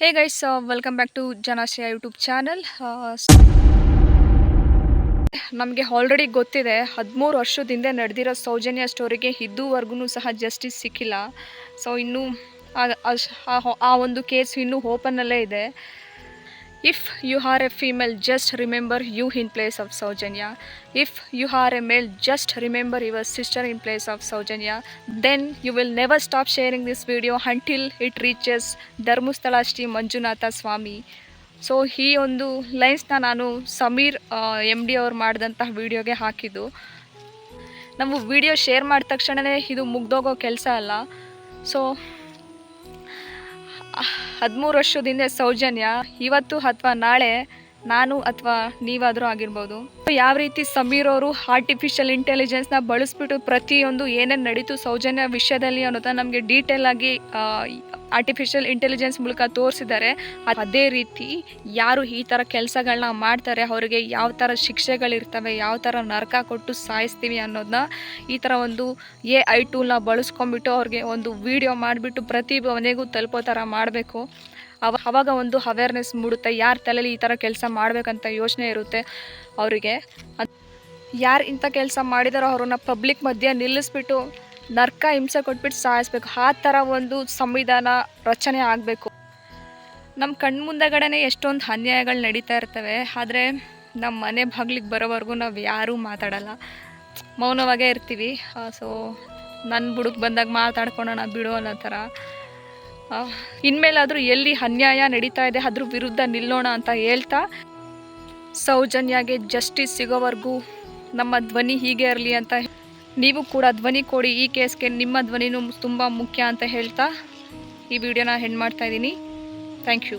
Hey guys welcome back to Janashraya YouTube channel ನಮಗೆ already ಗೊತ್ತಿದೆ, ಹದಿಮೂರು ವರ್ಷದ ನಡೆದಿರೋ ಸೌಜನ್ಯ ಸ್ಟೋರಿಗೆ ಇದುವರೆಗೂ ಸಹ ಜಸ್ಟಿಸ್ ಸಿಕ್ಕಿಲ್ಲ. ಸೊ ಇನ್ನೂ ಆ- ಒಂದು ಕೇಸ್ ಇನ್ನೂ ಓಪನ್ನಲ್ಲೇ ಇದೆ. If you are a female just remember you in place of Sowjanya if you are a male just remember your sister in place of Sowjanya then you will never stop sharing this video until it reaches Dharmasthala Shri Manjunatha Swamy so ಈ ಒಂದು ಲೈನ್ಸ್ನ ನಾನು Sameer M D ಅವ್ರು ಮಾಡಿದಂತಹ ವಿಡಿಯೋಗೆ ಹಾಕಿದ್ದು. ನಾವು video share ಮಾಡಿದ ತಕ್ಷಣವೇ ಇದು ಮುಗ್ದೋಗೋ ಕೆಲಸ ಅಲ್ಲ. ಸೊ ಹದಿಮೂರು ವರ್ಷದಿಂದ ಸೌಜನ್ಯ ಇವತ್ತು ಅಥವಾ ನಾಳೆ ನಾನು ಅಥವಾ ನೀವಾದರೂ ಆಗಿರ್ಬೋದು. ಯಾವ ರೀತಿ ಸಮೀರ್ ಅವರು ಆರ್ಟಿಫಿಷಿಯಲ್ ಇಂಟೆಲಿಜೆನ್ಸ್ನ ಬಳಸ್ಬಿಟ್ಟು ಪ್ರತಿಯೊಂದು ಏನೇನು ನಡೀತು, ಸೌಜನ್ಯ ವಿಷಯದಲ್ಲಿ ಅನ್ನೋದನ್ನ ನಮಗೆ ಡೀಟೇಲ್ ಆಗಿ ಆರ್ಟಿಫಿಷಿಯಲ್ ಇಂಟೆಲಿಜೆನ್ಸ್ ಮೂಲಕ ತೋರಿಸಿದ್ದಾರೆ. ಅದೇ ರೀತಿ ಯಾರು ಈ ಥರ ಕೆಲಸಗಳನ್ನ ಮಾಡ್ತಾರೆ, ಅವರಿಗೆ ಯಾವ ಥರ ಶಿಕ್ಷೆಗಳಿರ್ತವೆ, ಯಾವ ಥರ ನರಕ ಕೊಟ್ಟು ಸಾಯಿಸ್ತೀವಿ ಅನ್ನೋದನ್ನ ಈ ಥರ ಒಂದು ಎ ಐ ಟೂಲ್ನ ಬಳಸ್ಕೊಂಡ್ಬಿಟ್ಟು ಅವ್ರಿಗೆ ಒಂದು ವಿಡಿಯೋ ಮಾಡಿಬಿಟ್ಟು ಪ್ರತಿ ಮನೆಗೂ ತಲುಪೋ ಥರ ಮಾಡಬೇಕು. ಅವ, ಅವಾಗ ಒಂದು ಅವೇರ್ನೆಸ್ ಮೂಡುತ್ತೆ. ಯಾರ ತಲೆಯಲ್ಲಿ ಈ ಥರ ಕೆಲಸ ಮಾಡಬೇಕಂತ ಯೋಚನೆ ಇರುತ್ತೆ ಅವರಿಗೆ. ಯಾರು ಇಂಥ ಕೆಲಸ ಮಾಡಿದಾರೋ ಅವ್ರನ್ನ ಪಬ್ಲಿಕ್ ಮಧ್ಯೆ ನಿಲ್ಲಿಸ್ಬಿಟ್ಟು ನರ್ಕ, ಹಿಂಸೆ ಕೊಟ್ಬಿಟ್ಟು ಸಾಯಿಸ್ಬೇಕು. ಆ ಥರ ಒಂದು ಸಂವಿಧಾನ ರಚನೆ ಆಗಬೇಕು. ನಮ್ಮ ಕಣ್ಮುಂದೆಗಡೆನೇ ಎಷ್ಟೊಂದು ಅನ್ಯಾಯಗಳು ನಡೀತಾ ಇರ್ತವೆ. ಆದರೆ ನಮ್ಮ ಮನೆ ಬಾಗ್ಲಿಗೆ ಬರೋವರೆಗೂ ನಾವು ಯಾರೂ ಮಾತಾಡಲ್ಲ. ಮೌನವಾಗೇ ಇರ್ತೀವಿ. ಸೊ ನನ್ನ ಬುಡಕ್ಕೆ ಬಂದಾಗ ಮಾತಾಡ್ಕೊಳೋಣ ಬಿಡು ಅನ್ನೋ ಥರ ಇನ್ಮೇಲಾದರೂ ಎಲ್ಲಿ ಅನ್ಯಾಯ ನಡೀತಾ ಇದೆ, ಅದ್ರ ವಿರುದ್ಧ ನಿಲ್ಲೋಣ ಅಂತ ಹೇಳ್ತಾ, ಸೌಜನ್ಯಗೆ ಜಸ್ಟಿಸ್ ಸಿಗೋವರೆಗೂ ನಮ್ಮ ಧ್ವನಿ ಹೀಗೆ ಇರಲಿ ಅಂತ ನೀವು ಕೂಡ ಧ್ವನಿ ಕೊಡಿ, ಈ ಕೇಸ್ಗೆ ನಿಮ್ಮ ಧ್ವನಿನೂ ತುಂಬ ಮುಖ್ಯ ಅಂತ ಹೇಳ್ತಾ ಈ ವಿಡಿಯೋನ ಹೆಣ್ಣು ಮಾಡ್ತಾ ಇದ್ದೀನಿ. Thank you